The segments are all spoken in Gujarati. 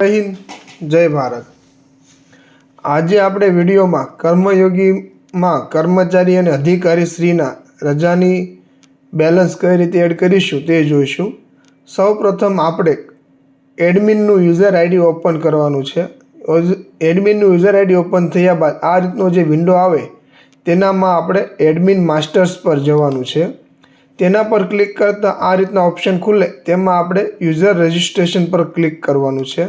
જય હિન્દ, જય ભારત. આજે આપણે વિડીયોમાં કર્મયોગીમાં કર્મચારી અને અધિકારી શ્રીના રજાની બેલેન્સ કઈ રીતે એડ કરીશું તે જોઈશું. સૌપ્રથમ આપણે એડમિનનું યુઝર આઈડી ઓપન કરવાનું છે. એડમિનનું યુઝર આઈડી ઓપન થયા બાદ આ રીતનો જે વિન્ડો આવે, તેનામાં આપણે એડમિન માસ્ટર્સ પર જવાનું છે. તેના પર ક્લિક કરતાં આ રીતના ઓપ્શન ખુલે, તેમાં આપણે યુઝર રજિસ્ટ્રેશન પર ક્લિક કરવાનું છે.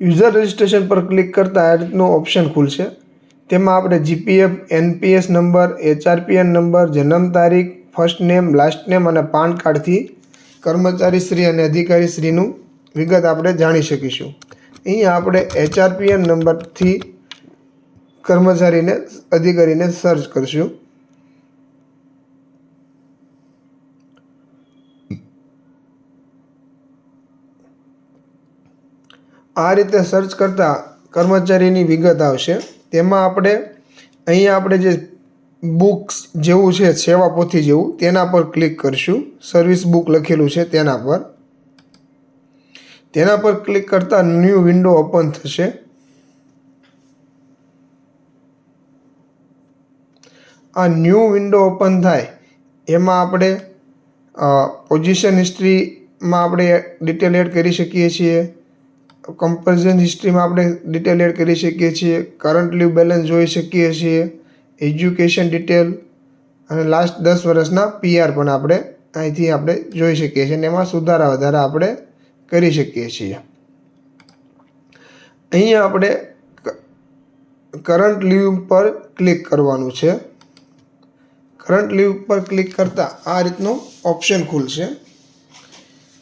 યુઝર રજિસ્ટ્રેશન પર ક્લિક કરતાં આ રીતનો ઓપ્શન ખુલશે. તેમાં આપણે GPF NPS number HRPN number જન્મ તારીખ ફર્સ્ટ નેમ લાસ્ટ નેમ અને પાન કાર્ડથી કર્મચારી શ્રી અને અધિકારી શ્રીનું વિગત આપણે જાણી શકીશું. અહીં આપણે એચઆરપીએન નંબરથી કર્મચારીને, અધિકારીને સર્ચ કરશું. આ રીતે સર્ચ કરતાં કર્મચારીની વિગત આવશે. તેમાં આપણે અહીંયા આપણે જે બુક્સ જેવું છે, સેવા પોથી જેવું, તેના પર ક્લિક કરશું. સર્વિસ બુક લખેલું છે તેના પર. તેના પર ક્લિક કરતાં ન્યૂ વિન્ડો ઓપન થશે. આ ન્યૂ વિન્ડો ઓપન થાય, એમાં આપણે પોઝિશન હિસ્ટ્રીમાં આપણે ડિટેલ એડ કરી શકીએ છીએ. કમ્પેરિઝન હિસ્ટ્રીમાં આપણે ડિટેલ એડ કરી શકીએ છીએ કરંટ લીવ બેલેન્સ જોઈ શકીએ છીએ એજ્યુકેશન ડિટેલ અને લાસ્ટ દસ વર્ષના પીઆર પણ આપણે અહીંથી આપણે જોઈ શકીએ છીએ અને એમાં સુધારા વધારા આપણે કરી શકીએ છીએ. અહીંયા આપણે કરંટ લીવ પર ક્લિક કરવાનું છે. કરંટ લીવ પર ક્લિક કરતાં આ રીતનો ઓપ્શન ખુલશે.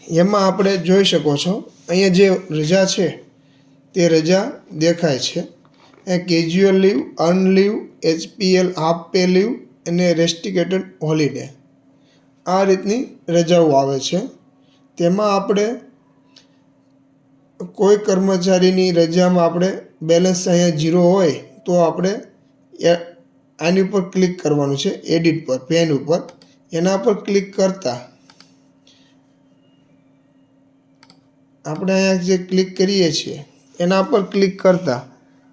એમાં આપણે જોઈ શકો છો અહીંયા જે રજા છે, તે રજા દેખાય છે. એ casual leave earn leave HPL half pay leave અને રેસ્ટિકેટેડ હોલિડે આ રીતની રજાઓ આવે છે. તેમાં આપણે કોઈ કર્મચારીની રજામાં આપણે બેલેન્સ અહીંયા ઝીરો હોય, તો આપણે આની ઉપર ક્લિક કરવાનું છે એડિટ પર પેન ઉપર. એના પર ક્લિક કરતાં આપણે અહીંયા જે ક્લિક કરીએ છીએ, એના પર ક્લિક કરતાં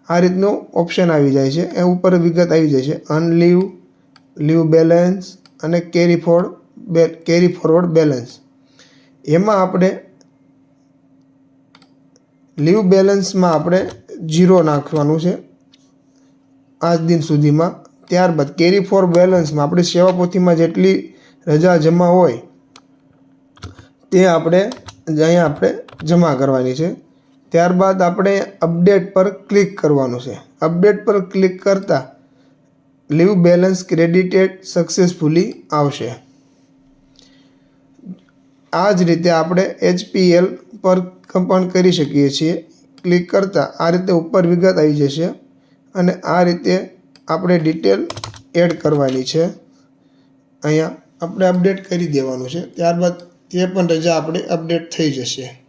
આ રીતનું ઓપ્શન આવી જાય છે. એ ઉપર વિગત આવી જાય છે. અનલીવ લીવ બેલેન્સ અને કેરી ફોર બે કેરી ફોરવર્ડ બેલેન્સ એમાં આપણે લીવ બેલેન્સમાં આપણે જીરો નાખવાનું છે આજ દિન સુધીમાં. ત્યારબાદ કેરી ફોર બેલેન્સમાં આપણે સેવા પોથીમાં જેટલી રજા જમા હોય, તે આપણે અહીંયા આપણે જમા કરવાની છે. ત્યારબાદ આપણે અપડેટ પર ક્લિક કરવાનું છે. અપડેટ પર ક્લિક કરતાં લીવ બેલેન્સ ક્રેડિટેડ સક્સેસફુલી આવશે. આ જ રીતે આપણે એચપીએલ પર પણ કરી શકીએ છીએ. ક્લિક કરતાં આ રીતે ઉપર વિગત આવી જશે અને આ રીતે આપણે ડિટેલ એડ કરવાની છે. અહીંયા આપણે અપડેટ કરી દેવાનું છે. ત્યારબાદ તે પણ રજા આપણે અપડેટ થઈ જશે.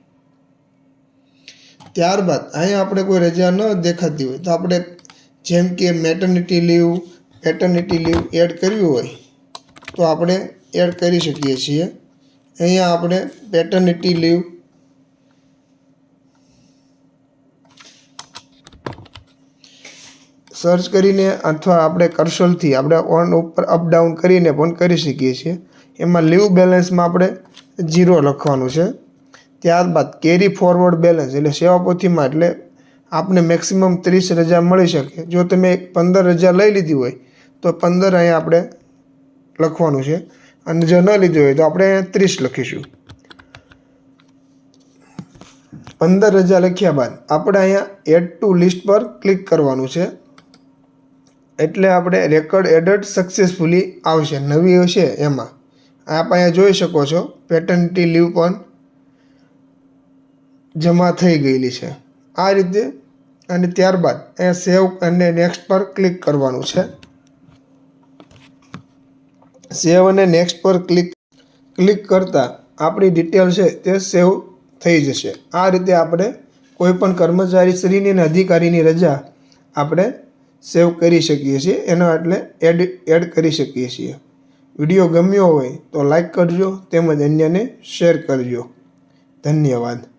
ત્યારબાદ અહીંયા આપણે કોઈ રજા ન દેખાતી હોય તો આપણે જેમ કે maternity leave paternity leave add કરવી હોય તો આપણે એડ કરી શકીએ છીએ. અહીંયા આપણે પેટર્નિટી લીવ સર્ચ કરીને અથવા આપણે કર્સલથી આપણે ઓન ઉપર અપડાઉન કરીને પણ કરી શકીએ છીએ. એમાં લીવ બેલેન્સમાં આપણે ઝીરો લખવાનું છે. ત્યારબાદ કેરી ફોરવર્ડ બેલેન્સ એટલે સેવાપોથીમાં એટલે આપને મેક્સિમમ ત્રીસ રજા મળી શકે. જો તમે પંદર રજા લઈ લીધી હોય, તો પંદર અહીંયા આપણે લખવાનું છે. અને જો ન લીધી હોય, તો આપણે અહીંયા ત્રીસ લખીશું. પંદર રજા લખ્યા બાદ આપણે અહીંયા એડ ટુ લિસ્ટ પર ક્લિક કરવાનું છે. એટલે આપણે રેકોર્ડ એડેડ સક્સેસફુલી આવશે. નવી હશે એમાં. આપ અહીંયા જોઈ શકો છો. પેટન્ટી લીવ પણ જમા થઈ ગયેલી છે. આ રીતે અને ત્યારબાદ એ સેવ અને નેક્સ્ટ પર ક્લિક કરવાનું છે. સેવ અને નેક્સ્ટ પર ક્લિક ક્લિક કરતાં આપણી ડિટેલ છે તે સેવ થઈ જશે. આ રીતે આપણે કોઈપણ કર્મચારી શ્રીની અને અધિકારીની રજા આપણે સેવ કરી શકીએ છીએ. એનો એટલે એડ એડ કરી શકીએ છીએ. વીડિયો ગમ્યો હોય તો લાઈક કરજો, તેમજ અન્યને શેર કરજો. ધન્યવાદ.